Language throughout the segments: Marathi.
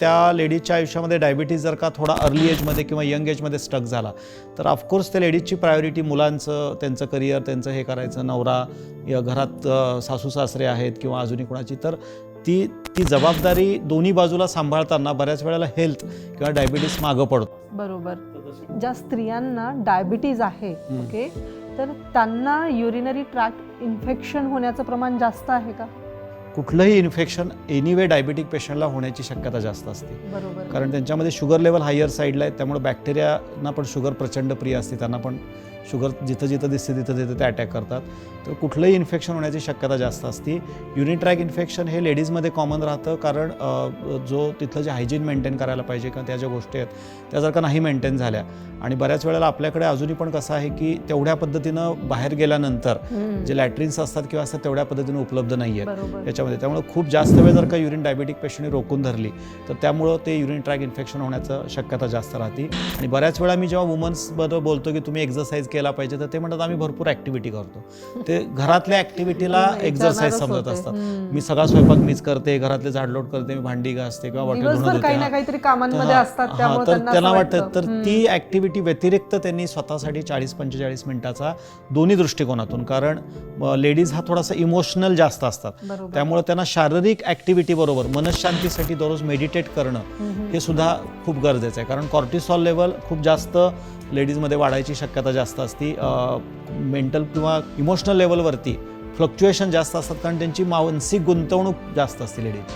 त्या लेडीजच्या आयुष्यामध्ये डायबिटीज जर का थोडा अर्ली एजमध्ये किंवा यंग एजमध्ये स्टक झाला तर ऑफकोर्स त्या लेडीजची प्रायोरिटी मुलांचं त्यांचं करिअर त्यांचं हे करायचं नवरा या घरात सासू सासरे आहेत किंवा अजूनही कोणाची तर ती ती जबाबदारी दोन्ही बाजूला सांभाळताना बऱ्याच वेळेला हेल्थ किंवा डायबिटीस मागं पडतो. बरोबर. ज्या स्त्रियांना डायबिटीज आहे ओके तर त्यांना युरिनरी ट्रॅक्ट इन्फेक्शन होण्याचं प्रमाण जास्त आहे का? कुठलंही इन्फेक्शन एनिवे डायबिटिक पेशंटला होण्याची शक्यता जास्त असते. कारण त्यांच्यामध्ये शुगर लेवल हायर साईडला आहे त्यामुळे बॅक्टेरियाना पण शुगर प्रचंड प्रिय असते त्यांना पण शुगर जिथं जिथं दिसते तिथं तिथं ते अटॅक करतात. तर कुठलंही इन्फेक्शन होण्याची शक्यता जास्त असते. युनिट्रॅक इन्फेक्शन हे लेडीजमध्ये कॉमन राहतं कारण जो तिथलं जे हायजीन मेंटेन करायला पाहिजे किंवा त्या ज्या गोष्टी आहेत त्या जर का नाही मेंटेन झाल्या. आणि बऱ्याच वेळेला आपल्याकडे अजूनही पण कसं आहे की तेवढ्या पद्धतीनं बाहेर गेल्यानंतर जे लॅट्रिन्स असतात किंवा असतात तेवढ्या पद्धतीनं उपलब्ध नाही आहेत बरोबर. याच्यामध्ये त्यामुळे खूप जास्त वेळ जर का युरिन डायबिटिक पेशंटने रोखून धरली तर त्यामुळं ते युरिन ट्रॅक इन्फेक्शन होण्याचं शक्यता जास्त राहते. आणि बऱ्याच वेळा मी जेव्हा वुमन्सबद्दल बोलतो की तुम्ही एक्झरसाईज केला पाहिजे तर ते म्हणतात आम्ही भरपूर ॲक्टिव्हिटी करतो. ते घरातल्या ॲक्टिव्हिटीला एक्झरसाईज विचारणारच समजत. असतात. मी सगळा स्वयंपाक मीच करते घरातले झाडलोट करते मी भांडी घासते किंवा बॉटल धुणं दिवसभर धुते. काही ना. काहीतरी कामांमध्ये असतात त्यामुळे तर त्यांना वाटतं तर ती ऍक्टिव्हिटी व्यतिरिक्त त्यांनी स्वतःसाठी चाळीस पंचेचाळीस मिनिटाचा दोन्ही दृष्टिकोनातून कारण लेडीज हा थोडासा इमोशनल जास्त असतात. त्यामुळे त्यांना शारीरिक ऍक्टिव्हिटी बरोबर मनशांतीसाठी दररोज मेडिटेट करणं हे सुद्धा खूप गरजेचं आहे. कारण कॉर्टिसॉल लेवल खूप जास्त लेडीजमध्ये वाढायची शक्यता जास्त असती. मेंटल किंवा इमोशनल लेवलवरती फ्लक्च्युएशन जास्त असतात कारण त्यांची मानसिक गुंतवणूक जास्त असते लेडीज.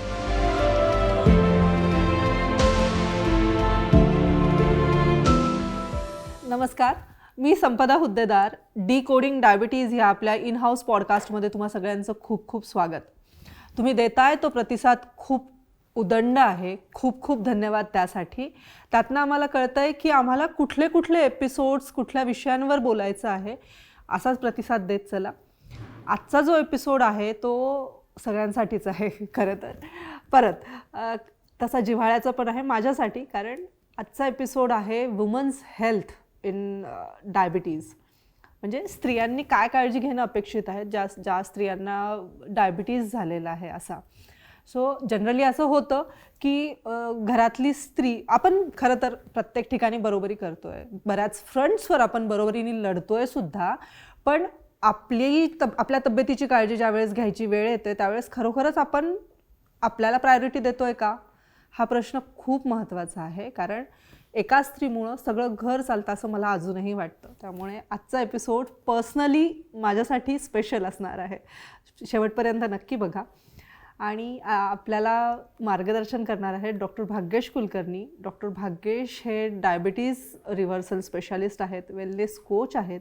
नमस्कार. मी Sampada Huddedar. Decoding diabetes ह्या आपल्या इन हाऊस पॉडकास्टमध्ये तुम्हा सगळ्यांचं खूप खूप स्वागत. तुम्ही देताय तो प्रतिसाद खूप उदंड आहे. खूप खूप धन्यवाद त्यासाठी. त्यातनं आम्हाला कळतं आहे की आम्हाला कुठले कुठले एपिसोड्स कुठल्या विषयांवर बोलायचं आहे असाच प्रतिसाद देत चला. आजचा जो एपिसोड आहे तो सगळ्यांसाठीच आहे खरं तर. परत तसा जिव्हाळ्याचा पण आहे माझ्यासाठी कारण आजचा एपिसोड आहे वुमन्स हेल्थ इन डायबिटीज म्हणजे स्त्रियांनी काय काळजी घेणं अपेक्षित आहे? ज्या ज्या स्त्रियांना डायबिटीज झालेला आहे असा. सो जनरली असं होतं की घरातली स्त्री आपण खरं तर प्रत्येक ठिकाणी बरोबरी करतोय. बऱ्याच फ्रंट्सवर आपण बरोबरीने लढतोय सुद्धा. पण आपली तब आपल्या तब्येतीची काळजी ज्यावेळेस घ्यायची वेळ येते त्यावेळेस खरोखरच आपण आपल्याला प्रायोरिटी देतोय का? हा प्रश्न खूप महत्त्वाचा आहे. कारण एका स्त्रीमुळं सगळं घर चालतं असं मला अजूनही वाटतं. त्यामुळे आजचा एपिसोड पर्सनली माझ्यासाठी स्पेशल असणार आहे. शेवटपर्यंत नक्की बघा. आणि आपल्याला मार्गदर्शन करणार आहेत डॉक्टर भाग्येश कुलकर्णी. डॉक्टर भाग्येश हे डायबिटीज रिव्हर्सल स्पेशालिस्ट आहेत वेलनेस कोच आहेत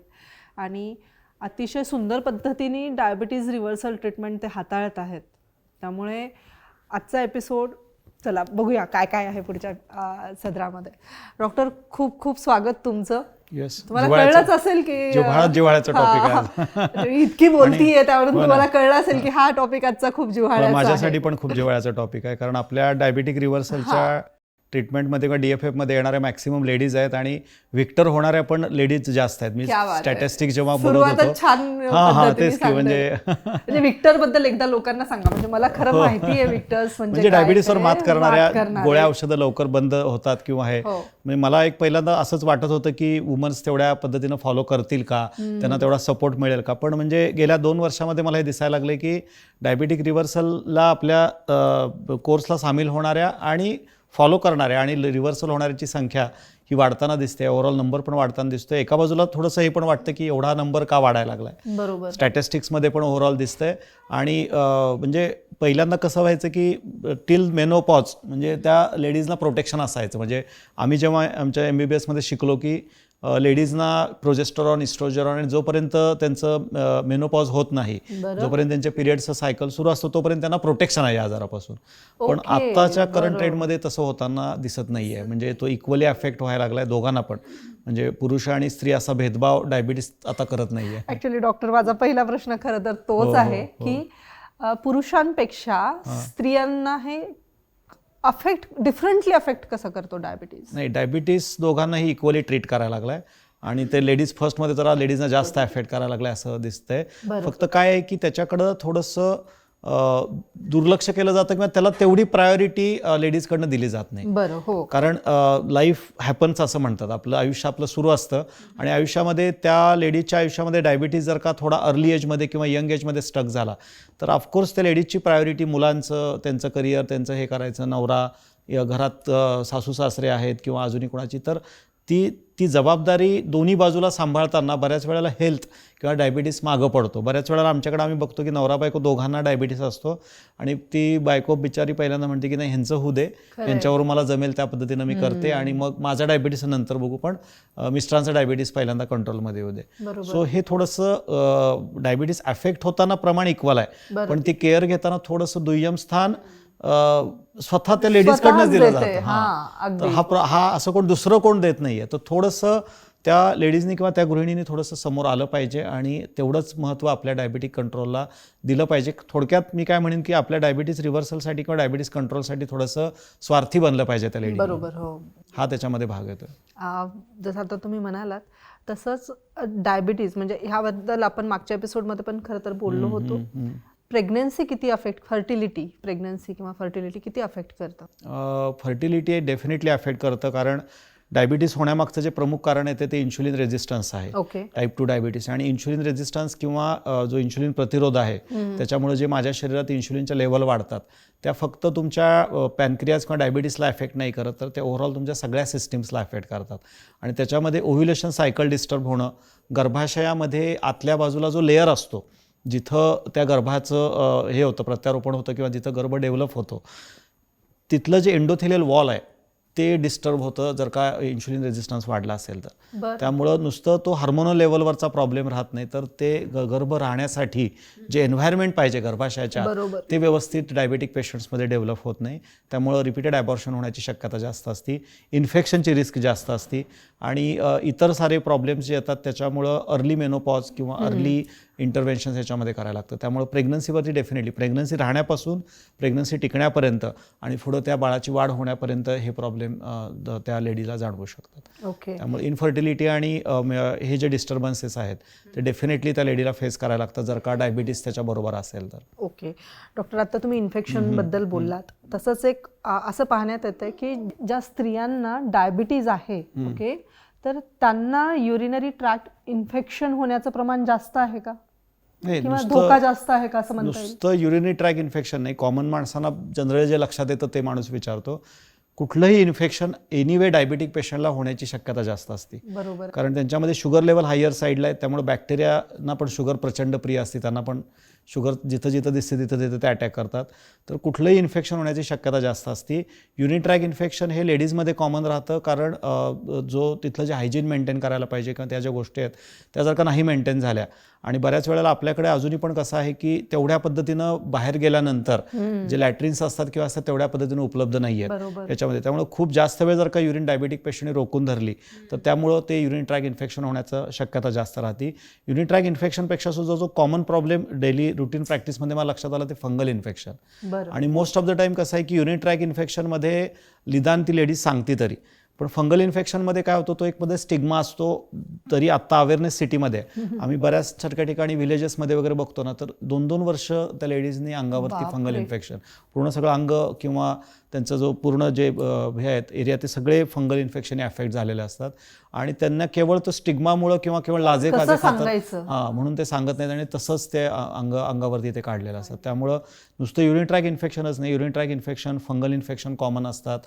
आणि अतिशय सुंदर पद्धतीने डायबिटीज रिव्हर्सल ट्रीटमेंट ते हाताळत आहेत. त्यामुळे आजचा एपिसोड चला बघूया काय काय आहे पुढच्या सदरामध्ये. डॉक्टर खूप खूप स्वागत तुमचं. येस तुम्हाला कळलंच असेल की जिव्हाळा- जिव्हाळ्याचा topic आहे. इतकी बोलतीये त्यावरून हो. तुम्हाला कळलं असेल की हा टॉपिक आजचा खूप जिव्हाळ्याचा माझ्यासाठी आहे. पण खूप जिव्हाळ्याचा टॉपिक आहे कारण आपल्या डायबिटिक रिव्हर्सलच्या ट्रीटमेंटमध्ये किंवा डी एफ एफमध्ये येणाऱ्या मॅक्सिमम लेडीज आहेत आणि विक्टर होणाऱ्या पण लेडीज जास्त आहेत मी. स्टॅटिस्टिक जेव्हा बोलत होतो छान हा हा तेच की. म्हणजे म्हणजे विक्टरबद्दल एकदा लोकांना सांगा म्हणजे मला खरं माहिती आहे विक्टर्स म्हणजे म्हणजे डायबिटीसवर ते, मात करणाऱ्या. गोळ्या औषधं लवकर बंद होतात किंवा हे हो. म्हणजे मला एक पहिल्यांदा असंच वाटत होतं की वुमन्स तेवढ्या पद्धतीनं फॉलो करतील का त्यांना तेवढा सपोर्ट मिळेल का पण म्हणजे गेल्या दोन वर्षामध्ये मला हे दिसायला लागले की डायबिटिक रिव्हर्सलला आपल्या कोर्सला सामील होणाऱ्या आणि फॉलो करणाऱ्या आणि रिव्हर्सल होणाऱ्याची संख्या ही वाढताना दिसते. ओव्हरऑल नंबर पण वाढताना दिसतोय. एका बाजूला थोडंसं हे पण वाटतं की एवढा नंबर का वाढायला लागलाय? बरोबर. स्टॅटिस्टिक्समध्ये पण ओव्हरऑल दिसतंय. आणि म्हणजे पहिल्यांदा कसं व्हायचं की टिल मेनोपॉज म्हणजे त्या लेडीजला प्रोटेक्शन असायचं. म्हणजे आम्ही जेव्हा आमच्या एम बी बी एसमध्ये शिकलो की लेडीजना प्रोजेस्टरॉन इस्ट्रोजरॉन आणि जोपर्यंत त्यांचं मेनोपॉज होत नाही. जोपर्यंत त्यांच्या पिरियडचं सायकल सुरू असतो तोपर्यंत त्यांना प्रोटेक्शन आहे आजारापासून पण आत्ताच्या करंट. रेटमध्ये तसं होताना दिसत नाही आहे म्हणजे तो इक्वली अफेक्ट व्हायला लागलाय दोघांना पण म्हणजे पुरुष आणि स्त्री असा भेदभाव डायबिटीस आता करत नाही आहे ऍक्च्युली डॉक्टर माझा पहिला प्रश्न खरं तर हो, तोच हो, आहे हो. की पुरुषांपेक्षा स्त्रियांना हे अफेक्ट डिफरंटली अफेक्ट कसं करतो डायबिटीज नाही डायबिटीस दोघांनाही इक्वली ट्रीट करायला लागलाय. आणि ते लेडीज फर्स्टमध्ये जरा लेडीजना जास्त अफेक्ट करायला लागलाय असं दिसतंय. फक्त काय आहे की त्याच्याकडं थोडंसं दुर्लक्ष केलं जातं किंवा त्याला तेवढी प्रायोरिटी लेडीजकडनं दिली जात नाही. बरं हो. कारण लाईफ हॅपन्स असं म्हणतात. आपलं आयुष्य आपलं सुरू असतं. आणि आयुष्यामध्ये त्या लेडीजच्या आयुष्यामध्ये डायबिटीज जर का थोडा अर्ली एजमध्ये किंवा यंग एजमध्ये स्टक झाला तर ऑफकोर्स त्या लेडीजची प्रायोरिटी मुलांचं त्यांचं करिअर त्यांचं हे करायचं. नवरा घरात सासू सासरे आहेत किंवा अजूनही कोणाची तर ती ती जबाबदारी दोन्ही बाजूला सांभाळताना बऱ्याच वेळेला हेल्थ किंवा डायबिटीस मागं पडतो. बऱ्याच वेळेला आमच्याकडे आम्ही बघतो की नवरा बायको दोघांना डायबिटीस असतो आणि ती बायको बिचारी पहिल्यांदा म्हणते की नाही ह्यांचं होऊ दे. यांच्यावर मला जमेल त्या पद्धतीनं मी करते आणि मग माझा डायबिटीस नंतर बघू पण मिस्टरांचं डायबिटीस पहिल्यांदा कंट्रोलमध्ये येऊ दे. सो हे थोडंसं डायबिटीस अफेक्ट होताना प्रमाण इक्वल आहे. पण ती केअर घेताना थोडंसं दुय्यम स्थान स्वतः त्या लेडीजकडनं स्वतःच दिलं. जातं. हां, हां. हा असं कोण दुसरं कोण देत नाहीये. तर थोडंसं त्या लेडीजनी किंवा त्या गृहिणीने थोडंसं समोर आलं पाहिजे आणि तेवढंच महत्त्व आपल्या डायबिटिक कंट्रोलला दिलं पाहिजे. थोडक्यात मी काय म्हणेन की आपल्या डायबिटीस रिव्हर्सलसाठी किंवा डायबिटीस कंट्रोलसाठी थोडंसं स्वार्थी बनलं पाहिजे त्या लेडी बरोबर हो. हा त्याच्यामध्ये भाग येतो जसं आता तुम्ही म्हणालात तसंच डायबिटीज म्हणजे ह्याबद्दल आपण मागच्या एपिसोडमध्ये पण खरं तर बोललो होतो. प्रेग्नन्सी किती अफेक्ट फर्टिलिटी प्रेग्नन्सी किंवा फर्टिलिटी किती अफेक्ट करतं? फर्टिलिटी डेफिनेटली अफेक्ट करतं कारण डायबिटीस होण्यामागचं जे प्रमुख कारण आहे ते इन्शुलिन रेझिस्टन्स आहे. ओके टाईप टू डायबिटीस आणि इन्शुलिन रेझिस्टन्स किंवा जो इन्शुलिन प्रतिरोध आहे त्याच्यामुळे जे माझ्या शरीरात इन्शुलिनच्या लेवल वाढतात त्या फक्त तुमच्या पॅनक्रियाज किंवा डायबिटीसला अफेक्ट नाही करत तर ते ओव्हरऑल तुमच्या सगळ्या सिस्टीम्सला अफेक्ट करतात. आणि त्याच्यामध्ये ओव्ह्युलेशन सायकल डिस्टर्ब होणं गर्भाशयामध्ये आतल्या बाजूला जो लेअर असतो जिथं त्या गर्भाचं हे होतं प्रत्यारोपण होतं किंवा जिथं गर्भ डेव्हलप होतो तिथलं जे एंडोथेलियल वॉल आहे ते डिस्टर्ब होतं जर का इन्शुलिन रेझिस्टन्स वाढला असेल तर. त्यामुळं नुसतं तो हार्मोनल लेवलवरचा प्रॉब्लेम राहत नाही तर ते गर्भ राहण्यासाठी जे एन्व्हायरमेंट पाहिजे गर्भाशयाच्या. ते व्यवस्थित डायबेटिक पेशंट्समध्ये डेव्हलप होत नाही. त्यामुळं रिपीटेड ॲबॉर्शन होण्याची शक्यता जास्त असते इन्फेक्शनची रिस्क जास्त असते आणि इतर सारे प्रॉब्लेम्स जे येतात त्याच्यामुळं अर्ली मेनोपॉज किंवा अर्ली इंटरव्हेन्शन ह्याच्यामध्ये करायला लागतं. त्यामुळं प्रेग्नन्सीवरती डेफिनेटली प्रेग्नन्सी राहण्यापासून प्रेग्नन्सी टिकण्यापर्यंत आणि पुढं त्या बाळाची वाढ होण्यापर्यंत हे प्रॉब्लेम त्या लेडीला जाणवू शकतात. ओके त्यामुळे इन्फर्टिलिटी आणि हे जे डिस्टर्बन्सेस आहेत ते डेफिनेटली त्या लेडीला फेस करायला लागतं जर का डायबिटीस त्याच्याबरोबर असेल तर. ओके डॉक्टर आता तुम्ही इन्फेक्शनबद्दल बोललात. तसंच एक असं पाहण्यात येतं की ज्या स्त्रियांना डायबिटीज आहे ओके तर त्यांना युरिनरी ट्रॅक्ट इन्फेक्शन होण्याचं प्रमाण जास्त आहे का? किंवा नुसतं- धोका जास्त आहे का असं म्हणता येईल? नुसतं युरिनरी ट्रॅक इन्फेक्शन नाही. कॉमन माणसांना जनरल जे लक्षात येतं ते माणूस विचारतो. कुठलंही इन्फेक्शन एनिवे डायबिटिक पेशंटला होण्याची शक्यता जास्त असते. बरोबर. कारण त्यांच्यामध्ये शुगर लेवल हायर साईडला आहे त्यामुळे बॅक्टेरियाना पण शुगर प्रचंड प्रिय असते त्यांना पण शुगर जिथं जिथं दिसते तिथं तिथं ते अटॅक करतात. तर कुठलंही इन्फेक्शन होण्याची शक्यता जास्त असते. युनिट्रॅक इन्फेक्शन हे लेडीजमध्ये कॉमन राहतं कारण जो तिथलं जे हायजीन मेंटेन करायला पाहिजे किंवा त्या ज्या गोष्टी आहेत त्या जर का नाही मेंटेन झाल्या. आणि बऱ्याच वेळेला आपल्याकडे अजूनही पण कसं आहे की तेवढ्या पद्धतीनं बाहेर गेल्यानंतर जे लॅट्रिन्स असतात किंवा असतात तेवढ्या पद्धतीनं उपलब्ध नाही आहेत बरोबर. याच्यामध्ये त्यामुळे खूप जास्त वेळ जर का युरिन डायबिटिक पेशंटने रोखून धरली तर त्यामुळं ते युरिन ट्रॅक इन्फेक्शन होण्याचं शक्यता जास्त राहते. युरिन ट्रॅक इन्फेक्शनपेक्षा सुद्धा जो कॉमन प्रॉब्लेम डेली रुटीन प्रॅक्टिसमध्ये मला लक्षात आलं ते फंगल इन्फेक्शन आणि मोस्ट ऑफ द टाइम कसं आहे की युरिन ट्रॅक इन्फेक्शनमध्ये निदान ती लेडीज सांगते तरी. पण फंगल इन्फेक्शनमध्ये काय होतं तो एक मध्ये स्टिग्मा असतो तरी आत्ता अवेअरनेस सिटीमध्ये. आम्ही बऱ्याच सारख्या ठिकाणी विलेजेसमध्ये वगैरे बघतो ना तर दोन दोन वर्ष त्या लेडीजनी अंगावरती फंगल. इन्फेक्शन पूर्ण सगळं अंग किंवा त्यांचं जो पूर्ण जे हे आहेत एरिया ते सगळे फंगल इन्फेक्शन अफेक्ट झालेले असतात आणि त्यांना केवळ तो स्टिग्मामुळं किंवा केवळ लाजे काजे खातात? हां म्हणून ते सांगत नाहीत आणि तसंच ते अंग अंगावरती ते काढलेलं असतात त्यामुळं नुसतं युरिन ट्रॅक इन्फेक्शनच नाही urine tract infection fungal infection common असतात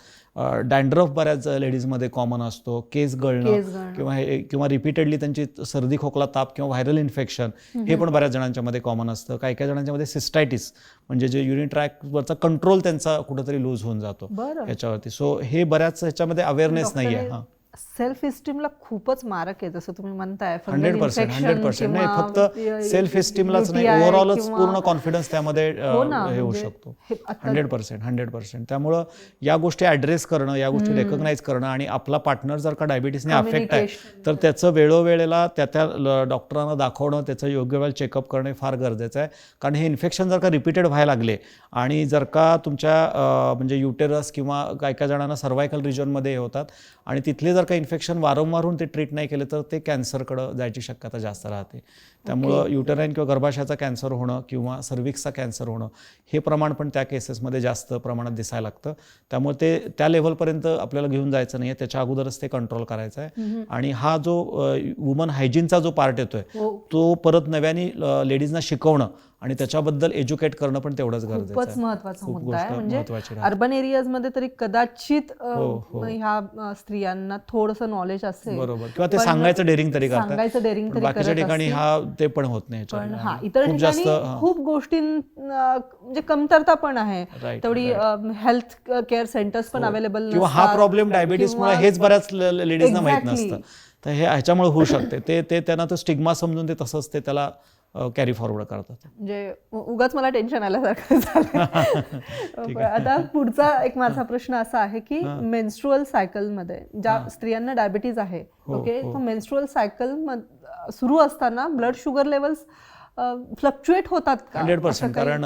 डॅन्ड्रफ बऱ्याच लेडीजमध्ये कॉमन असतो केस गळणं. किंवा हे किंवा रिपीटेडली त्यांची सर्दी खोकला ताप किंवा व्हायरल इन्फेक्शन हे पण बऱ्याच जणांच्या मध्ये कॉमन असतं. काही काही जणांच्या मध्ये सिस्टायटिस म्हणजे जे युरिन ट्रॅकवरचा कंट्रोल त्यांचा कुठेतरी लूज होऊन जातो याच्यावरती. सो हे बऱ्याच ह्याच्यामध्ये अवेअरनेस नाही आहे हां. सेल्फ इस्टीमला खूपच मारक आहे जसं तुम्ही म्हणताय हंड्रेड पर्सेंट हंड्रेड पर्सेंट. नाही फक्त सेल्फ इस्टीमलाच नाही ओव्हरऑलच पूर्ण कॉन्फिडन्स त्यामध्ये हो हे होऊ म्हणजे शकतो. Hundred percent hundred percent. त्यामुळं या गोष्टी ॲड्रेस करणं या गोष्टी रेकग्नाईज करणं आणि आपला पार्टनर जर का डायबिटीसने अफेक्ट आहे तर त्याचं वेळोवेळेला त्या त्या डॉक्टरांना दाखवणं त्याचं योग्य वेळेला चेकअप करणं फार गरजेचं आहे. कारण हे इन्फेक्शन जर का रिपीटेड व्हायला लागले आणि जर का तुमच्या म्हणजे युटेरस किंवा काय काय जणांना सर्वायकल रिजनमध्ये हे होतात आणि तिथले जर जर का इन्फेक्शन वारंवार होऊन ते ट्रीट नाही केलं तर ते कॅन्सरकडं जायची शक्यता जास्त राहते. त्यामुळं युटराईन किंवा गर्भाशयाचा कॅन्सर होणं किंवा सर्विक्सचा कॅन्सर होणं हे प्रमाण पण त्या केसेसमध्ये जास्त प्रमाणात दिसायला लागतं. त्यामुळे ते त्या लेवलपर्यंत आपल्याला घेऊन जायचं नाही आहे त्याच्या अगोदरच ते कंट्रोल करायचं आहे. आणि हा जो वुमन हायजीनचा जो पार्ट येतोय हो. तो परत नव्याने लेडीजना शिकवणं आणि त्याच्याबद्दल एज्युकेट करणं पण तेवढंच गरजेचं खूपच महत्त्वाचा मुद्दा आहे गोष्ट म्हणजे. अर्बन एरियाजमध्ये तरी कदाचित हो, हो. ह्या स्त्रियांना थोडस नॉलेज असेल बरोबर किंवा ते सांगायचं डेअरिंग तरी करतात सांगायचं डेअरिंग तरी बाकीच्या ठिकाणी. हा ते पण होत नाही पण. हा इतर ठिकाणी जास्त हा. खूप गोष्टी म्हणजे कमतरता पण आहे तेवढी हेल्थ केअर सेंटर्स पण अवेलेबल किंवा हा प्रॉब्लेम डायबिटीसमुळे हेच बऱ्याच लेडीजना माहीत. नसतं तर हे ह्याच्यामुळे होऊ शकते ते ते त्यांना तो स्टिग्मा समजून ते तसंच ते त्याला कॅरी फॉरवर्ड करतात. म्हणजे उगाच मला टेन्शन आल्यासारखं झालं. आता पुढचा एक माझा प्रश्न असा आहे की मेन्स्ट्रुअल सायकलमध्ये ज्या स्त्रियांना डायबिटीज आहे हो, ओके तो मेन्स्ट्रुअल सायकल सुरू असताना ब्लड शुगर लेवल्स फ्लक्च्युएट होतात हंड्रेड पर्सेंट? कारण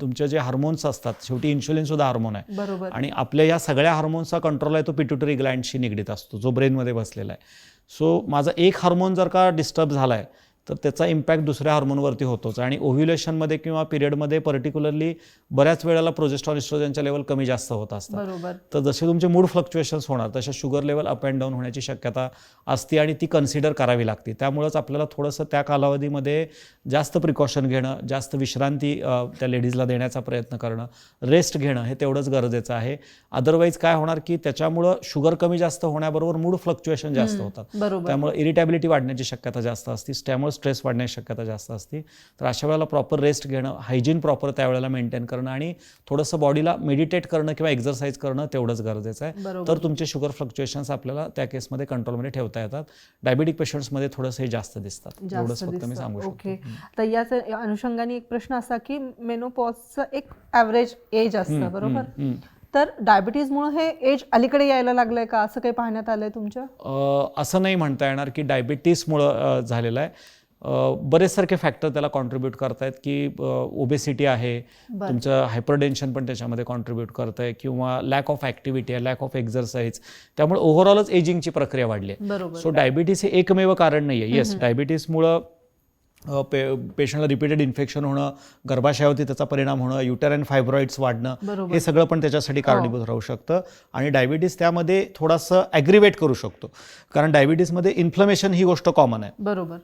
तुमचे जे हार्मोन्स असतात शेवटी इन्शुलिन सुद्धा हार्मोन आहे. बरोबर. आणि आपल्या या सगळ्या हार्मोन्सचा कंट्रोल आहे तो पिट्युटरी ग्लँडशी निगडीत असतो जो ब्रेनमध्ये बसलेला आहे. सो माझा एक हार्मोन जर का डिस्टर्ब झाला आहे तर त्याचा इम्पॅक्ट दुसऱ्या हार्मोनवरती होतोच. आणि ओव्ह्युलेशनमध्ये किंवा पिरियडमध्ये पर्टिक्युलरली बऱ्याच वेळेला प्रोजेस्ट्रॉन इस्ट्रोजनच्या लेवल कमी जास्त होत असतात. बरोबर. तर जसे तुमचे मूड फ्लक्च्युएशन्स होणार तसे sugar level up and down होण्याची शक्यता असते आणि ती कन्सिडर करावी लागते. त्यामुळंच आपल्याला थोडंसं त्या कालावधीमध्ये जास्त प्रिकॉशन घेणं जास्त विश्रांती त्या लेडीजला देण्याचा प्रयत्न करणं रेस्ट घेणं हे तेवढंच गरजेचं आहे. अदरवाईज काय होणार की त्याच्यामुळं शुगर कमी जास्त होण्याबरोबर मूड फ्लक्च्युएशन जास्त होतात. त्यामुळे इरिटॅबिलिटी वाढण्याची शक्यता जास्त असते त्यामुळे स्ट्रेस वाढण्याची शक्यता जास्त असते. तर अशा वेळेला प्रॉपर रेस्ट घेणं हायजीन प्रॉपर त्यावेळेला मेंटेन करणं आणि थोडंसं बॉडीला मेडिटेट करणं किंवा एक्झरसाईज करणं तेवढंच गरजेचं आहे. तर तुमचे शुगर फ्लक्च्युएशन्स आपल्याला त्या केसमध्ये कंट्रोलमध्ये ठेवता येतात. डायबेटिक पेशंट्समध्ये थोडंसं हे जास्त दिसतात. एवढंच फक्त मी. सांगू शकतो. ओके. तर याच अनुषंगाने एक प्रश्न असा की मेनोपॉजचं एक ॲव्हरेज एज असतं बरोबर. तर डायबिटीजमुळे हे एज अलीकडे यायला लागलंय का? असं काही पाहण्यात आलंय तुमच्या? अ, असं नाही म्हणता येणार की डायबिटीसमुळं झालेलं आहे. बरेचसारखे फॅक्टर त्याला कॉन्ट्रीब्यूट करतायत की ओबेसिटी आहे. तुमचं हायपरटेन्शन पण त्याच्यामध्ये कॉन्ट्रीब्यूट करत आहे किंवा लॅक ऑफ ॲक्टिव्हिटी आहे लॅक ऑफ एक्झरसाईज त्यामुळे ओव्हरऑलच एजिंगची प्रक्रिया वाढली आहे. सो डायबिटीस हे एकमेव कारण नाही आहे. येस डायबिटीसमुळं पे पेशंटला रिपीटेड इन्फेक्शन होणं गर्भाशयावरती त्याचा परिणाम होणं युटेराईन फायब्रॉइड्स वाढणं. हे सगळं पण त्याच्यासाठी कारणीभूत राहू शकतं. आणि डायबिटीस त्यामध्ये थोडंसं ॲग्रिवेट करू शकतो. कारण डायबिटीसमध्ये इन्फ्लमेशन ही गोष्ट कॉमन आहे. बरोबर.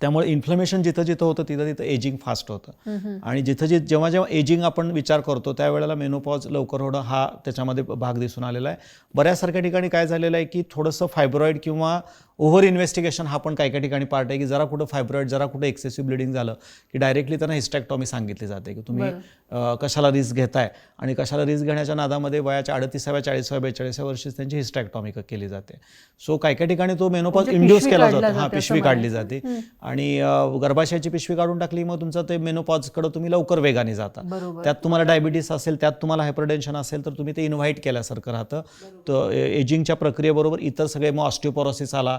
त्यामुळे इन्फ्लमेशन जिथं जिथं होतं तिथं तिथं एजिंग फास्ट होतं. आणि जिथं जिथं जेव्हा जेव्हा एजिंग आपण विचार करतो त्यावेळेला मेनोपॉज लवकर होणं हा त्याच्यामध्ये भाग दिसून आलेला आहे. बऱ्याचसारख्या ठिकाणी काय झालेलं आहे की थोडंसं फायब्रॉईड किंवा ओव्हर इन्व्हेस्टिगेशन हा पण काही काही ठिकाणी पार्ट आहे की जरा कुठं फायब्रॉईड जरा कुठं एक्सेसिव्ह ब्लिडिंग झालं की डायरेक्टली त्यांना हिस्टॅक्टॉमी सांगितली जाते की तुम्ही कशाला रिस्क घेताय? आणि कशाला रिस्क घेण्याच्या नादामध्ये वयाच्या अडतीसाव्या चाळीसाव्या बेचाळीसाव्या वर्षीच त्यांची हिस्टॅक्टॉमी केली जाते. सो काही काही ठिकाणी तो मेनोपॉज म्हणजे इंड्यूस केला जातो. हा पिशवी काढली जाते. आणि गर्भाशयाची पिशवी काढून टाकली मग तुमचं ते मेनोपॉजकडे तुम्ही लवकर वेगाने जाता. त्यात तुम्हाला डायबिटीस असेल त्यात तुम्हाला हायपरटेन्शन असेल तर तुम्ही ते इन्व्हाइट केल्यासारखं राहतं. तर एजिंगच्या प्रक्रियेबरोबर इतर सगळे मग ऑस्टिओपॉरोसिस आला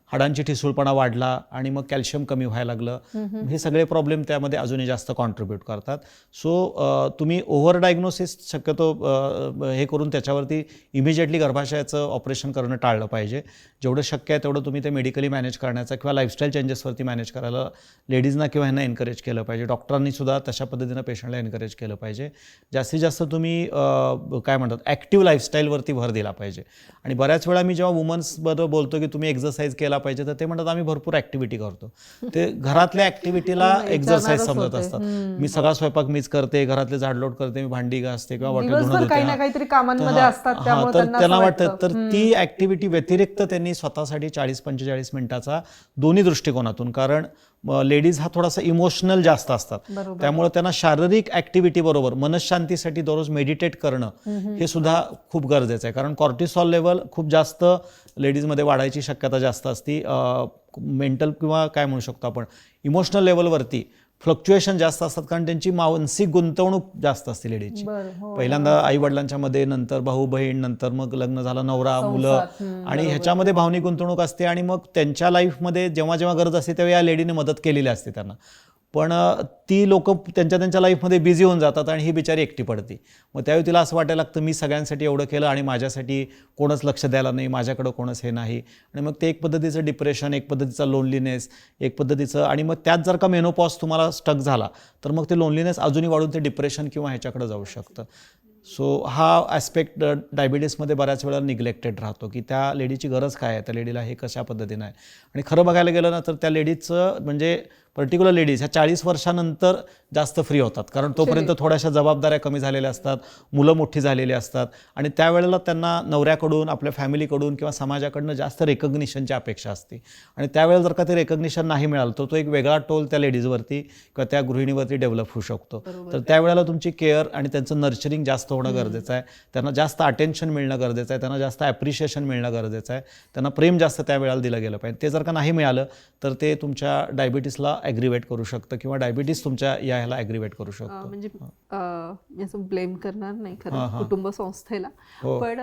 हाडांची ठिसूळपणा वाढला आणि मग कॅल्शियम कमी व्हायला लागलं. हे सगळे प्रॉब्लेम त्यामध्ये अजूनही जास्त कॉन्ट्रीब्यूट करतात. सो तुम्ही ओव्हर डायग्नोसिस शक्यतो हे करून त्याच्यावरती इमिजिएटली गर्भाशयाचं ऑपरेशन करणं टाळलं पाहिजे. जेवढं शक्य आहे तेवढं तुम्ही ते मेडिकली मॅनेज करण्याचा किंवा लाईफस्टाईल चेंजेसवरती मॅनेज करायला लेडीजना किंवा ह्यांना एनकरेज केलं पाहिजे. डॉक्टरांनी सुद्धा तशा पद्धतीनं पेशंटला एनकरेज केलं पाहिजे. जास्तीत जास्त तुम्ही काय म्हणतात ॲक्टिव्ह लाईफस्टाईलवरती भर दिला पाहिजे. आणि बऱ्याच वेळा मी जेव्हा वुमन्सबरोबर बोलतो की तुम्ही एक्झरसाईज केला पाहिजे तर ते म्हणतात आम्ही भरपूर ॲक्टिव्हिटी करतो ते घरातल्या ॲक्टिव्हिटीला एक्झरसाईज विचारणारच समजत. असतात मी सगळा स्वयंपाक मीच करते घरातले झाडलोट करते मी भांडी घासते किंवा वाटे धुणं धुते काही हा. ना काहीतरी कामांमध्ये हा, असतात हा, त्यामुळे तर वाटतं वाटतं. तर ती ऍक्टिव्हिटी व्यतिरिक्त त्यांनी स्वतःसाठी चाळीस पंचेचाळीस मिनिटाचा दोन्ही दृष्टिकोनातून कारण लेडीज हा थोडासा इमोशनल जास्त असतात. त्यामुळे त्यांना शारीरिक ऍक्टिव्हिटी बरोबर मनशांतीसाठी दररोज मेडिटेट करणं हे सुद्धा खूप गरजेचं आहे. कारण कॉर्टिसॉल लेवल खूप जास्त लेडीजमध्ये वाढायची शक्यता जास्त असती. मेंटल किंवा काय म्हणू शकतो आपण इमोशनल लेवलवरती फ्लक्च्युएशन जास्त असतात कारण त्यांची मानसिक गुंतवणूक जास्त असते लेडीजची. बरं हो पहिल्यांदा आई वडिलांच्या मध्ये नंतर भाऊ बहीण नंतर मग लग्न झालं नवरा मुलं. आणि ह्याच्यामध्ये भावनिक गुंतवणूक असते आणि मग त्यांच्या लाईफमध्ये जेव्हा जेव्हा गरज असते तेव्हा या लेडीने मदत केलेली असते त्यांना. पण ती लोक त्यांच्या त्यांच्या लाईफमध्ये बिझी होऊन जातात आणि ही बिचारी एकटी पडते. मग त्यावेळी तिला असं वाटायला लागतं मी सगळ्यांसाठी एवढं केलं आणि माझ्यासाठी कोणच लक्ष द्यायला नाही माझ्याकडं कोणच हे नाही. आणि मग ते एक पद्धतीचं डिप्रेशन एक पद्धतीचा लोनलीनेस एक पद्धतीचं आणि मग त्यात जर का मेनोपॉज तुम्हाला स्टक झाला तर मग ते लोनलीनेस अजूनही वाढून ते डिप्रेशन किंवा ह्याच्याकडे जाऊ शकतं. सो हा ॲस्पेक्ट डायबिटीसमध्ये बऱ्याच वेळा निग्लेक्टेड राहतो की त्या लेडीची गरज काय आहे? त्या लेडीला हे कशा पद्धतीनं आहे? आणि खरं बघायला गेलं ना तर त्या लेडीचं म्हणजे पर्टिक्युलर लेडीज ह्या चाळीस वर्षानंतर जास्त फ्री होतात. कारण तोपर्यंत थोड्याशा जबाबदाऱ्या कमी झालेल्या असतात मुलं मोठी झालेली असतात आणि त्यावेळेला त्यांना नवऱ्याकडून आपल्या फॅमिलीकडून किंवा समाजाकडनं जास्त रेकग्निशनची अपेक्षा असते. आणि त्यावेळेला जर का ते रेकग्निशन नाही मिळालं तर तो एक वेगळा टोल त्या लेडीजवरती किंवा त्या गृहिणीवरती डेव्हलप होऊ शकतो. तर त्यावेळेला तुमची केअर आणि त्यांचं नर्चरिंग जास्त होणं गरजेचं आहे. त्यांना जास्त अटेन्शन मिळणं गरजेचं आहे. त्यांना जास्त ॲप्रिशिएशन मिळणं गरजेचं आहे. त्यांना प्रेम जास्त त्या वेळेला दिलं गेलं पाहिजे. ते जर का नाही मिळालं तर ते तुमच्या डायबिटीसला ॲग्रिवेट करू शकतं किंवा डायबिटीस तुमच्या या ह्याला ॲग्रिवेट करू शकतो. म्हणजे मी असं ब्लेम करणार नाही खरं. कुटुंब संस्थेला. हो. पण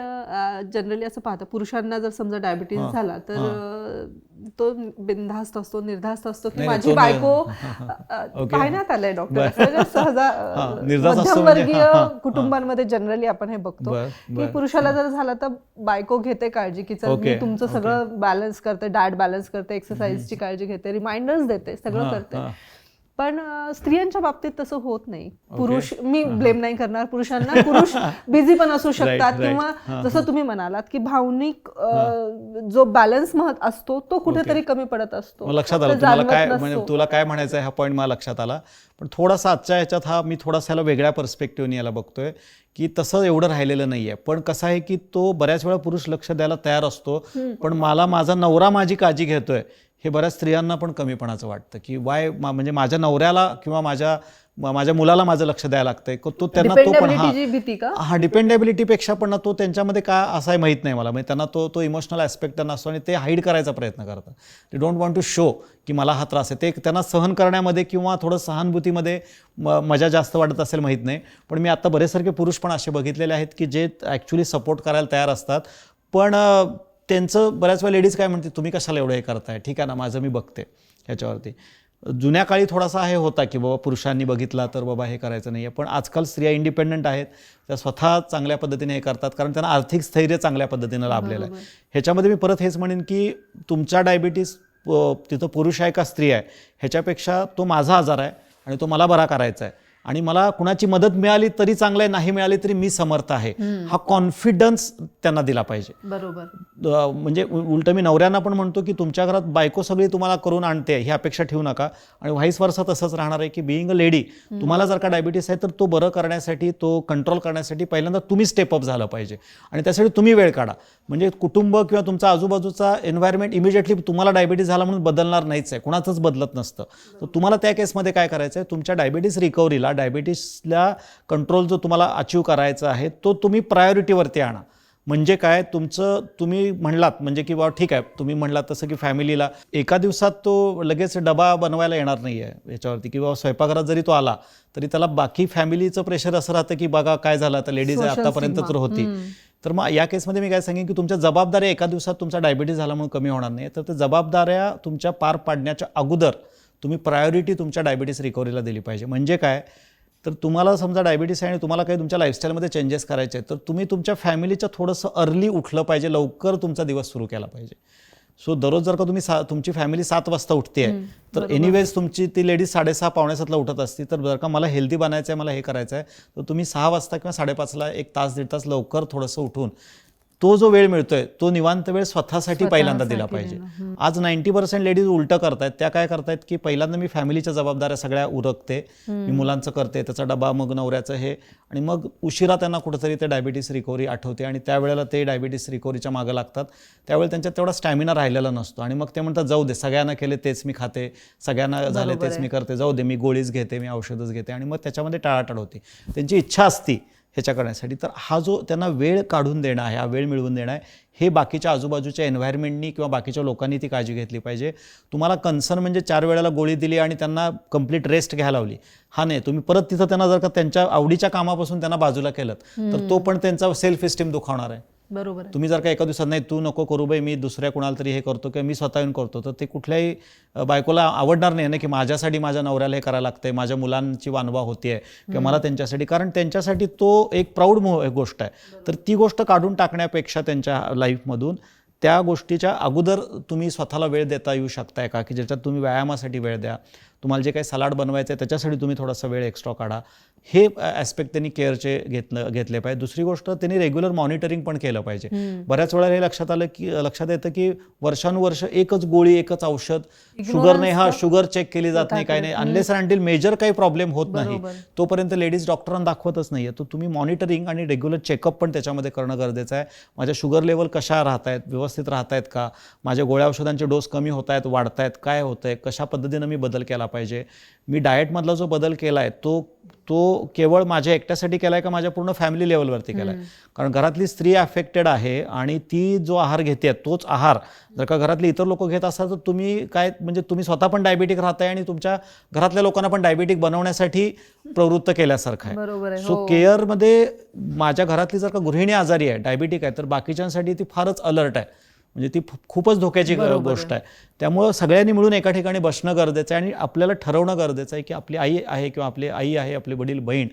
जनरली असं पाहतं पुरुषांना जर समजा डायबिटीज झाला तर तो बिनधास्त असतो निर्धास्त असतो की माझी. बायको. पाहण्यात आलंय डॉक्टर असतो म्हणजे- मध्यमवर्गीय. कुटुंबांमध्ये जनरली आपण हे बघतो की. पुरुषाला जर झालं तर बायको घेते काळजी की चल मी तुमचं सगळं बॅलन्स करते डाएट बॅलन्स करते एक्सरसाइजची काळजी घेते रिमाइंडर्स देते सगळं करते. पण स्त्रियांच्या बाबतीत तसं होत नाही. पुरुष मी ब्लेम नाही करणार. पुरुषांना पुरुष बिझी पण असू शकतात. किंवा जसं तुम्ही म्हणालात की भावनिक जो बॅलन्स महत असतो तो कुठेतरी कमी पडत असतो. लक्षात आलं तुम्हाला काय. म्हणजे तुला काय म्हणायचं आहे हा पॉईंट मला लक्षात आला. पण थोडासा आजच्या ह्याच्यात हा मी थोडासा ह्याला वेगळ्या पर्स्पेक्टिव्हने याला बघतोय की तसं एवढं राहिलेलं नाहीये. पण कसं आहे की तो बऱ्याच वेळा पुरुष लक्ष द्यायला तयार असतो. पण मला माझा नवरा माझी काळजी घेतोय. हे बऱ्याच स्त्रियांना पण कमीपणाचं वाटतं की वाय मा- म्हणजे माझ्या नवऱ्याला किंवा माझ्या माझ्या मुलाला माझं लक्ष द्यायला लागतंय. क- तो त्यांना तो पण हा. का? हा डिपेंडेबिलिटीपेक्षा पण ना तो त्यांच्यामध्ये काय असा आहे माहीत नाही मला. म्हणजे त्यांना तो तो इमोशनल ॲस्पेक्ट त्यांना असतो आणि ते हाईड करायचा प्रयत्न करतात. ते डोंट वॉन्ट टू शो की मला हा त्रास आहे. ते त्यांना सहन करण्यामध्ये किंवा थोडं सहानुभूतीमध्ये म मजा जास्त वाटत असेल माहीत नाही. पण मी आता बरेचसारखे पुरुष पण असे बघितलेले आहेत की जे ॲक्च्युली सपोर्ट करायला तयार असतात. पण त्यांचं बऱ्याच वेळा लेडीज काय म्हणते तुम्ही कशाला एवढं हे करताय? ठीक आहे ना माझं मी बघते. ह्याच्यावरती. जुन्या काळी थोडासा हे होता की बाबा पुरुषांनी बघितला तर बाबा हे करायचं नाही आहे पण आजकाल स्त्रिया इंडिपेंडंट आहेत. त्या स्वतः चांगल्या पद्धतीने हे करतात. कारण त्यांना आर्थिक स्थैर्य चांगल्या पद्धतीनं लाभलेलं आहे. ह्याच्यामध्ये मी परत हेच म्हणेन की तुमचा डायबिटीस तिथं पुरुष आहे का स्त्री आहे? ह्याच्यापेक्षा तो माझा आजार आहे आणि तो मला बरा करायचा आहे. आणि मला कुणाची मदत मिळाली तरी चांगलं आहे नाही मिळाली तरी मी समर्थ आहे. हा कॉन्फिडन्स त्यांना दिला पाहिजे. बरोबर. म्हणजे उलटं मी नवऱ्यांना पण म्हणतो की तुमच्या घरात बायको सगळी तुम्हाला करून आणते ही अपेक्षा ठेवू नका. आणि व्हाईस वर्षा तसंच राहणार आहे की बिईंग अ लेडी तुम्हाला जर का डायबिटीस आहे तर तो बरं करण्यासाठी तो कंट्रोल करण्यासाठी पहिल्यांदा तुम्ही स्टेप अप झालं पाहिजे. आणि त्यासाठी तुम्ही वेळ काढा. म्हणजे कुटुंब किंवा तुमचा आजूबाजूचा एन्व्हायरमेंट इमिजिएटली तुम्हाला डायबिटीस झाला म्हणून बदलणार नाहीच आहे. कुणाचंच बदलत नसतं. तर तुम्हाला त्या केसमध्ये काय करायचं आहे तुमच्या डायबिटीस रिकव्हरीला डायबिटीसला कंट्रोल जो तुम्हाला अचीव करायचा आहे तो तुम्ही प्रायोरिटीवरती आणा. म्हणजे काय? तुमचं तुम्ही म्हणलात म्हणजे की बाबा ठीक आहे. तुम्ही म्हणलात तसं की फॅमिलीला एका दिवसात तो लगेच डबा बनवायला येणार नाही आहे याच्यावरती किंवा स्वयंपाकघरात जरी तो आला तरी त्याला बाकी फॅमिलीचं प्रेशर असं राहतं की बघा काय झालं? आता लेडीज Social आतापर्यंत तर. होती. तर मग या केसमध्ये मी काय सांगेन की तुमच्या जबाबदाऱ्या एका दिवसात तुमचा डायबिटीस झाला म्हणून कमी होणार नाही तर त्या जबाबदाऱ्या तुमच्या पार पाडण्याच्या अगोदर तुम्ही प्रायोरिटी तुमच्या डायबिटीस रिकव्हरीला दिली पाहिजे. म्हणजे काय? तर तुम्हाला समजा डायबिटीस आहे आणि तुम्हाला काही तुमच्या लाईफस्टाईलमध्ये चेंजेस करायचे आहेत तर तुम्ही तुमच्या फॅमिलीच्या थोडंसं अर्ली उठलं पाहिजे लवकर तुमचा दिवस सुरू केला पाहिजे. सो दररोज जर का तुम्ही सा तुमची फॅमिली सात वाजता उठते आहे तर एनिवेज तुमची ती लेडीज साडेसहा पावणेसातला उठत असती तर जर का मला हेल्दी बनायचं आहे मला हे करायचं आहे तर तुम्ही सहा वाजता किंवा साडेपाचला एक तास दीड तास लवकर थोडंसं उठून तो जो वेळ मिळतोय तो निवांत वेळ स्वतःसाठी पहिल्यांदा दिला पाहिजे. आज नाईन्टी पर्सेंट लेडीज उलटं करतायत त्या काय करतायत की पहिल्यांदा मी फॅमिलीच्या जबाबदाऱ्या सगळ्या उरकते मी मुलांचं करते त्याचा डबा मग नवऱ्याचं हे. आणि मग उशिरा त्यांना कुठंतरी ते डायबिटीस रिकव्हरी आठवते आणि त्यावेळेला ते डायबिटीस रिकव्हरीच्या मागं लागतात. त्यावेळेला त्यांच्यात तेवढा स्टॅमिना राहिलेला नसतो आणि मग ते म्हणतात जाऊ दे सगळ्यांना केले तेच मी खाते सगळ्यांना झाले तेच मी करते जाऊ दे मी गोळीच घेते मी औषधच घेते. आणि मग त्याच्यामध्ये टाळाटाळ होते. त्यांची इच्छा असती ह्याच्या करण्यासाठी. तर हा जो त्यांना वेळ काढून देणं आहे हा वेळ मिळवून देणं आहे हे बाकीच्या आजूबाजूच्या एन्व्हायरमेंटनी किंवा बाकीच्या लोकांनी ती काळजी घेतली पाहिजे. तुम्हाला कन्सर्न म्हणजे चार वेळेला गोळी दिली आणि त्यांना कंप्लीट रेस्ट घ्यायला लावली. हा नाही तुम्ही परत तिथं त्यांना जर का त्यांच्या आवडीच्या कामापासून त्यांना बाजूला केलं तर तो पण त्यांचा सेल्फ इस्टीम दुखावणार आहे. बरोबर तुम्ही जर का एका दिवसात नाही तू नको करू बाई मी दुसऱ्या कुणाला तरी हे करतो किंवा मी स्वतः येऊन करतो तर ते कुठल्याही बायकोला आवडणार नाही ना की माझ्यासाठी माझ्या नवऱ्याला हे करायला लागतंय माझ्या मुलांची वानवा होतीये किंवा मला त्यांच्यासाठी कारण त्यांच्यासाठी तो एक प्राऊड गोष्ट आहे. तर ती गोष्ट काढून टाकण्यापेक्षा त्यांच्या लाईफमधून त्या गोष्टीच्या अगोदर तुम्ही स्वतःला वेळ देता येऊ शकताय का? की ज्याच्यात तुम्ही व्यायामासाठी वेळ द्या. तुम्हाला जे काही सलाड बनवायचं आहे त्याच्यासाठी तुम्ही थोडासा वेळ एक्स्ट्रा काढा. हे ॲस्पेक्ट त्यांनी केअरचे घेतलं घेतले पाहिजे. दुसरी गोष्ट त्यांनी रेग्युलर मॉनिटरिंग पण केलं पाहिजे. बऱ्याच वेळा हे लक्षात आलं की लक्षात येतं की वर्षानुवर्ष एकच गोळी एकच औषध शुगर नाही हा शुगर चेक केली जात नाही काही नाही. अनलेस अँटील मेजर काही प्रॉब्लेम होत नाही. तोपर्यंत लेडीज डॉक्टरांना दाखवतच नाहीये. तर तुम्ही मॉनिटरिंग आणि रेग्युलर चेकअप पण त्याच्यामध्ये करणं गरजेचं आहे. माझ्या शुगर लेवल कशा राहत आहेत व्यवस्थित राहत आहेत का? माझ्या गोळ्या औषधांचे डोस कमी होत आहेत वाढत आहेत काय होत आहे कशा पद्धतीनं मी बदल केला पाहिजे? मी डाएटमधला जो बदल केला आहे तो तो केवळ माझ्या एकट्यासाठी केला आहे का माझ्या पूर्ण फॅमिली लेवलवरती केला आहे कारण घरातली स्त्री अफेक्टेड आहे आणि ती जो आहार घेते तोच आहार जर का घरातले इतर लोक घेत असाल तर तुम्ही काय म्हणजे तुम्ही स्वतः पण डायबिटिक राहताय आणि तुमच्या घरातल्या लोकांना पण डायबिटिक बनवण्यासाठी प्रवृत्त केल्यासारखं आहे. सो केअरमध्ये माझ्या घरातली जर का गृहिणी आजारी आहे डायबिटिक आहे तर बाकीच्यांसाठी ती फारच अलर्ट आहे. म्हणजे ती खूप- खूपच धोक्याची गोष्ट आहे. त्यामुळं सगळ्यांनी मिळून एका ठिकाणी बसणं गरजेचं आहे आणि आपल्याला ठरवणं गरजेचं आहे की आपली आई आहे किंवा आपली आई आहे आपले वडील बहीण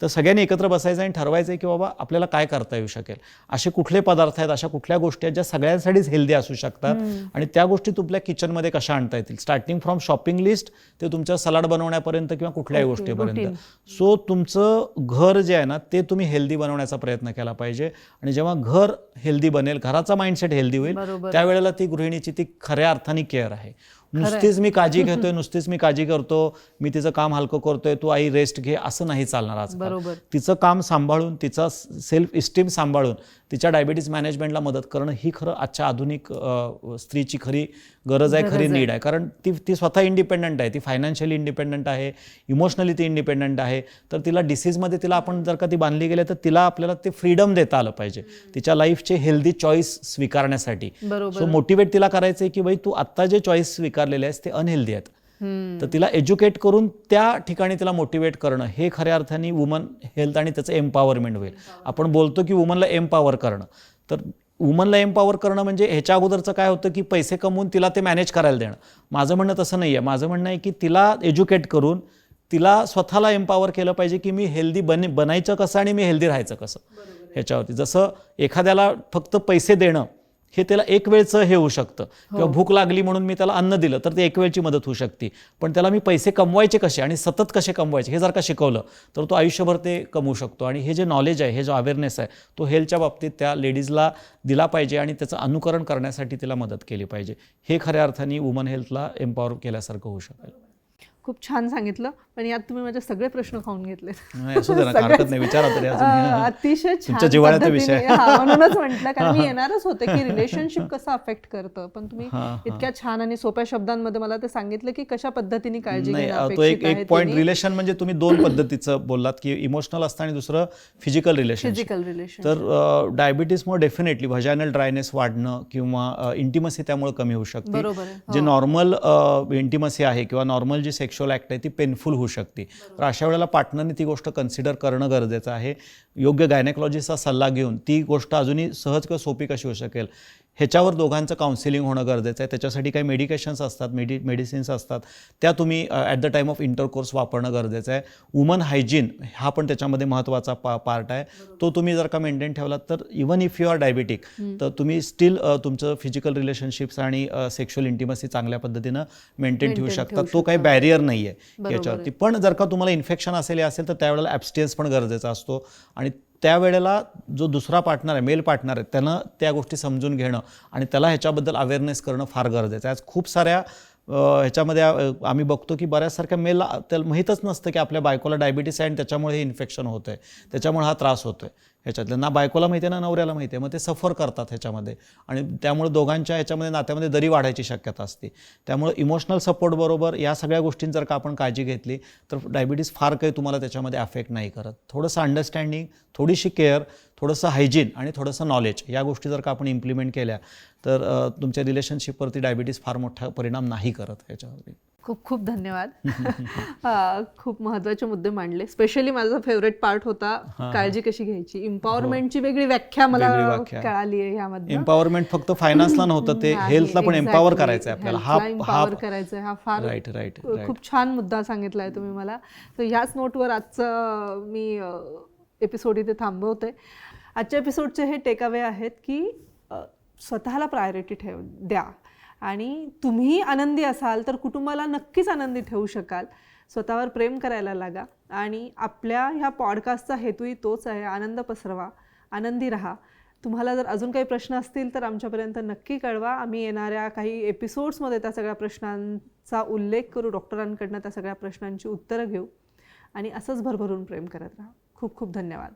तर सगळ्यांनी एकत्र बसायचं आणि ठरवायचं आहे की बाबा आपल्याला काय करता येऊ शकेल. असे कुठले पदार्थ आहेत अशा कुठल्या गोष्टी आहेत ज्या सगळ्यांसाठीच हेल्दी असू शकतात आणि त्या गोष्टी तुमच्या किचनमध्ये कशा आणता येतील? स्टार्टिंग फ्रॉम शॉपिंग लिस्ट ते तुमचं सलाड बनवण्यापर्यंत किंवा कुठल्याही गोष्टीपर्यंत. सो तुमचं घर जे आहे ना ते तुम्ही हेल्दी बनवण्याचा प्रयत्न केला पाहिजे आणि जेव्हा घर हेल्दी बनेल घराचा माइंडसेट हेल्दी होईल त्यावेळेला ती गृहिणीची ती खऱ्या अर्थाने केअर आहे. नुसतीच मी काळजी घेतोय नुसतीच मी काळजी करतो मी तिचं काम हलकं करतोय तू आई रेस्ट घे असं नाही चालणार आज बरोबर. तिचं काम सांभाळून तिचा सेल्फ इस्टीम सांभाळून तिच्या डायबिटीज मॅनेजमेंटला मदत करणं ही खरं आजच्या आधुनिक स्त्रीची खरी गरज आहे खरी नीड आहे. कारण ती ती स्वतः इंडिपेंडंट आहे ती फायनान्शियली इंडिपेंडंट आहे इमोशनली ती इंडिपेंडंट आहे. तर तिला डिसीजमध्ये तिला आपण जर का ती बांधली गेली तर तिला आपल्याला ते फ्रीडम देता आलं पाहिजे. तिच्या लाईफचे हेल्दी चॉईस स्वीकारण्यासाठी. सो मोटिवेट तिला करायचं आहे की बाई तू आत्ता जे चॉईस स्वीकारलेले आहेस ते अनहेल्दी आहेत. तर तिला एज्युकेट करून त्या ठिकाणी तिला मोटिवेट करणं हे खऱ्या अर्थाने वुमन हेल्थ आणि त्याचं एम्पॉवरमेंट होईल. आपण बोलतो की वुमनला एम्पॉवर करणं. तर वुमनला एम्पॉवर करणं म्हणजे ह्याच्या अगोदरचं काय होतं की पैसे कमवून तिला ते मॅनेज करायला देणं. माझं म्हणणं तसं नाही आहे माझं म्हणणं आहे की तिला एज्युकेट करून तिला स्वतःला एम्पॉवर केलं पाहिजे की मी हेल्दी बन बनायचं कसं आणि मी हेल्दी राहायचं कसं. ह्याच्यावरती. जसं एखाद्याला फक्त पैसे देणं हे त्याला एक वेळचं हे होऊ शकतं. किंवा भूक लागली म्हणून मी त्याला अन्न दिलं तर ते एक वेळची मदत होऊ शकते. पण त्याला मी पैसे कमवायचे कसे आणि सतत कसे कमवायचे हे जर का शिकवलं तर तो आयुष्यभर ते कमवू शकतो. आणि हे जे नॉलेज आहे हे जो अवेअरनेस आहे तो हेल्थच्या बाबतीत त्या लेडीजला दिला पाहिजे आणि त्याचं अनुकरण करण्यासाठी तिला मदत केली पाहिजे. हे खऱ्या अर्थाने वुमन हेल्थला एम्पॉवर केल्यासारखं होऊ शकेल. खूप छान सांगितलं पण यात तुम्ही माझे सगळे प्रश्न खाऊन घेतले. अतिशय हा, म्हणूनच म्हटलं कारण मी येणारच होते की रिलेशनशिप कसं अफेक्ट करतं. पण तुम्ही इतक्या छान आणि सोप्या शब्दांमध्ये मला ते सांगितलं की कशा पद्धतीने काळजी एक पॉईंट रिलेशन म्हणजे तुम्ही दोन पद्धतीचं बोललात की इमोशनल असतं आणि दुसरं फिजिकल रिलेशन फिजिकल रिलेशन तर डायबिटीसमुळे डेफिनेटली व्हजायनल ड्रायनेस वाढणं किंवा इंटिमसी त्यामुळे कमी होऊ शकते. जे नॉर्मल इंटिमसी आहे किंवा नॉर्मल जी सेक्शुअल ॲक्ट आहे ती पेनफुल होऊ शकते. तर अशा वेळेला पार्टनरने ती गोष्ट कन्सिडर करणं गरजेचं आहे. योग्य गायनेकॉलॉजीचा सल्ला घेऊन ती गोष्ट अजूनही सहज किंवा सोपी कशी होऊ शकेल? ह्याच्यावर दोघांचं काउन्सिलिंग होणं गरजेचं आहे. त्याच्यासाठी काही मेडिकेशन्स असतात मेडि मेडिसिन्स असतात. त्या तुम्ही at the time of intercourse वापरणं गरजेचं आहे. वुमन हायजीन हा पण त्याच्यामध्ये महत्त्वाचा पा पार्ट आहे. तो तुम्ही जर का मेंटेन ठेवलात तर even if you are diabetic तर तुम्ही स्टील तुमचं फिजिकल रिलेशनशिप्स आणि सेक्शुअल इंटिमसी चांगल्या पद्धतीनं मेंटेन ठेवू शकता. तो काही बॅरियर नाही आहे याच्यावरती. पण जर का तुम्हाला इन्फेक्शन असेल असेल तर त्यावेळेला ॲबस्टेन्स पण गरजेचा असतो. आणि त्यावेळेला जो दुसरा पार्टनर आहे मेल पार्टनर आहे त्यानं त्या गोष्टी समजून घेणं आणि त्याला ह्याच्याबद्दल अवेअरनेस करणं फार गरजेचं आहे. आज खूप साऱ्या ह्याच्यामध्ये आम्ही बघतो की बऱ्याचसारख्या मेलला त्याला माहीतच नसतं की आपल्या बायकोला डायबिटीस आहे आणि त्याच्यामुळे हे इन्फेक्शन होतं आहे त्याच्यामुळे हा त्रास होतो आहे ह्याच्यातलं. ना बायकोला माहिती आहे ना नवऱ्याला माहिती आहे. मग ते सफर करतात ह्याच्यामध्ये. आणि त्यामुळे दोघांच्या ह्याच्यामध्ये नात्यामध्ये दरी वाढायची शक्यता असते. त्यामुळे इमोशनल सपोर्टबरोबर या सगळ्या गोष्टींची जर का आपण काळजी घेतली तर डायबिटीस फार काही तुम्हाला त्याच्यामध्ये अफेक्ट नाही करत. थोडंसं अंडरस्टँडिंग थोडीशी केअर थोडंसं हायजीन आणि थोडंसं नॉलेज या गोष्टी जर का आपण इम्प्लिमेंट केल्या तर तुमच्या रिलेशनशिपवरती डायबिटीस फार मोठा परिणाम नाही करत ह्याच्यावरती. खूप खूप धन्यवाद. हा, खूप महत्त्वाचे मुद्दे मांडले. स्पेशली माझा फेवरेट पार्ट होता काळजी कशी घ्यायची? एम्पॉवरमेंटची वेगळी व्याख्या मला. कळाली आहे यामध्ये एम्पॉवरमेंट फक्त फायनान्सला नव्हतं ते हेल्थला पण एम्पॉवर करायचं आहे आपल्याला. हा एम्पॉवर करायचं हा फार राईट राईट खूप छान मुद्दा सांगितलाय तुम्ही मला. तर ह्याच नोटवर आजचं मी एपिसोड इथे थांबवते. आजच्या एपिसोडचे हे टेकअवे आहेत की स्वतःला प्रायोरिटी ठेव द्या. आणि तुम्ही आनंदी असाल तर कुटुंबाला नक्कीच आनंदी ठेवू शकाल. स्वतःवर प्रेम करायला लागा आणि आपल्या ह्या पॉडकास्टचा हेतूही तोच आहे. आनंद पसरवा आनंदी राहा. तुम्हाला जर अजून काही प्रश्न असतील तर आमच्यापर्यंत नक्की कळवा. आम्ही येणाऱ्या काही एपिसोड्समध्ये त्या सगळ्या प्रश्नांचा उल्लेख करू. डॉक्टरांकडनं त्या सगळ्या प्रश्नांची उत्तरं घेऊ. आणि असंच भरभरून प्रेम करत राहा. खूप खूप धन्यवाद.